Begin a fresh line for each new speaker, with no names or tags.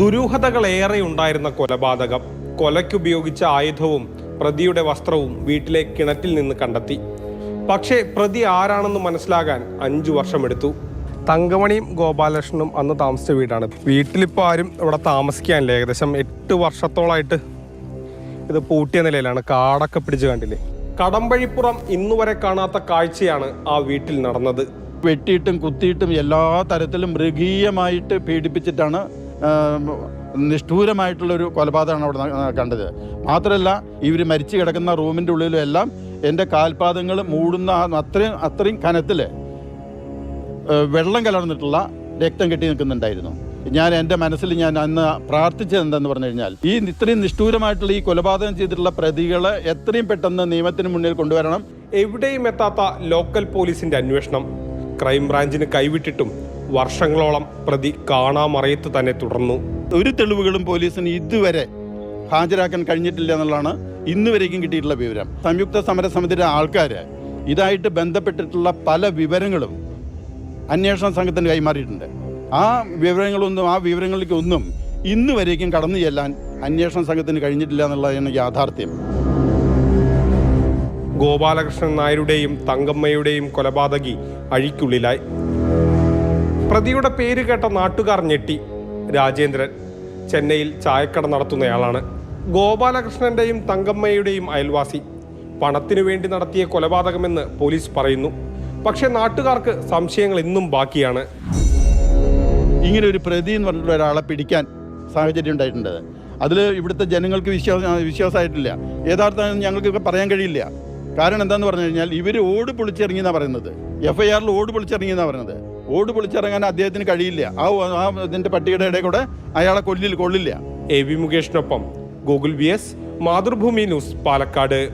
ദുരൂഹതകളേറെ ഉണ്ടായിരുന്ന കൊലപാതകം. കൊലയ്ക്കുപയോഗിച്ച ആയുധവും പ്രതിയുടെ വസ്ത്രവും വീട്ടിലെ കിണറ്റിൽ നിന്ന് കണ്ടെത്തി. പക്ഷേ പ്രതി ആരാണെന്ന് മനസ്സിലാകാൻ അഞ്ചു വർഷമെടുത്തു. തങ്കമണിയും ഗോപാലകൃഷ്ണനും അന്ന് താമസിച്ച വീടാണ്. വീട്ടിലിപ്പോൾ ആരും ഇവിടെ താമസിക്കാനില്ല. ഏകദേശം എട്ട് വർഷത്തോളമായിട്ട് ഇത് പൂട്ടിയ നിലയിലാണ്. കാടൊക്കെ പിടിച്ച് കണ്ടില്ലേ? കടമ്പഴിപ്പുറം ഇന്നുവരെ കാണാത്ത കാഴ്ചയാണ് ആ വീട്ടിൽ നടന്നത്.
വെട്ടിയിട്ടും കുത്തിയിട്ടും എല്ലാ തരത്തിലും മൃഗീയമായിട്ട് പീഡിപ്പിച്ചിട്ടാണ് നിഷ്ഠൂരമായിട്ടുള്ളൊരു കൊലപാതകമാണ് അവിടെ കണ്ടത്. മാത്രമല്ല ഇവർ മരിച്ചു കിടക്കുന്ന റൂമിന്റെ ഉള്ളിലും എല്ലാം എന്റെ കാൽപാദങ്ങൾ മൂടുന്ന അത്രയും അത്രയും കനത്തിൽ വെള്ളം കലർന്നിട്ടുള്ള രക്തം കെട്ടി നിൽക്കുന്നുണ്ടായിരുന്നു. ഞാൻ എന്റെ മനസ്സിൽ ഞാൻ അന്ന് പ്രാർത്ഥിച്ചത് എന്താന്ന് പറഞ്ഞു കഴിഞ്ഞാൽ ഈ ഇത്രയും നിഷ്ഠൂരമായിട്ടുള്ള ഈ കൊലപാതകം ചെയ്തിട്ടുള്ള പ്രതികളെ എത്രയും പെട്ടെന്ന് നിയമത്തിന് മുന്നിൽ കൊണ്ടുവരണം.
എവിടെയും എത്താത്ത ലോക്കൽ പോലീസിന്റെ അന്വേഷണം ക്രൈംബ്രാഞ്ചിന് കൈവിട്ടിട്ടും വർഷങ്ങളോളം പ്രതി കാണാമറയത്ത് തന്നെ തുടർന്നു.
ഒരു തെളിവുകളും പോലീസിന് ഇതുവരെ ഹാജരാക്കാൻ കഴിഞ്ഞിട്ടില്ല എന്നുള്ളതാണ് ഇന്ന് വരേക്കും കിട്ടിയിട്ടുള്ള വിവരം. സംയുക്ത സമരസമിതിയുടെ ആൾക്കാർ ഇതായിട്ട് ബന്ധപ്പെട്ടിട്ടുള്ള പല വിവരങ്ങളും അന്വേഷണ സംഘത്തിന് കൈമാറിയിട്ടുണ്ട്. ആ വിവരങ്ങളൊന്നും ആ വിവരങ്ങളിലേക്ക് ഒന്നും ഇന്ന് വരേക്കും കടന്നു ചെല്ലാൻ അന്വേഷണ സംഘത്തിന് കഴിഞ്ഞിട്ടില്ല എന്നുള്ളതാണ് യാഥാർത്ഥ്യം.
ഗോപാലകൃഷ്ണൻ നായരുടെയും തങ്കമ്മയുടെയും കൊലപാതകി അഴിക്കുള്ളിലായി. പ്രതിയുടെ പേര് കേട്ട നാട്ടുകാർ ഞെട്ടി. രാജേന്ദ്രൻ ചെന്നൈയിൽ ചായക്കട നടത്തുന്നയാളാണ്. ഗോപാലകൃഷ്ണന്റെയും തങ്കമ്മയുടെയും അയൽവാസി. പണത്തിനു വേണ്ടി നടത്തിയ കൊലപാതകമെന്ന് പോലീസ് പറയുന്നു. പക്ഷേ നാട്ടുകാർക്ക് സംശയങ്ങൾ ഇന്നും ബാക്കിയാണ്.
ഇങ്ങനെ ഒരു പ്രതി എന്ന് പറഞ്ഞിട്ടുള്ള ഒരാളെ പിടിക്കാൻ സാഹചര്യം ഉണ്ടായിട്ടുണ്ട്. അതിൽ ഇവിടുത്തെ ജനങ്ങൾക്ക് വിശ്വാസ വിശ്വാസമായിട്ടില്ല. യഥാർത്ഥം ഞങ്ങൾക്ക് പറയാൻ കഴിയില്ല. കാരണം എന്താന്ന് പറഞ്ഞു കഴിഞ്ഞാൽ ഇവർ ഓട് പൊളിച്ചിറങ്ങിയെന്നാണ് പറയുന്നത്. എഫ് ഐ ആറിൽ ഓട് പൊളിച്ചിറങ്ങിയെന്നാണ് പറയുന്നത്. ഓട് പൊളിച്ചിറങ്ങാൻ അദ്ദേഹത്തിന് കഴിയില്ല. ആ ആ ഇതിന്റെ പട്ടികയുടെ ഇടയിൽ കൂടെ അയാളെ കൊല്ലിൽ കൊള്ളില്ല.
A V മുകേഷിനൊപ്പം Google V S Mathrubhumi news Palakkad.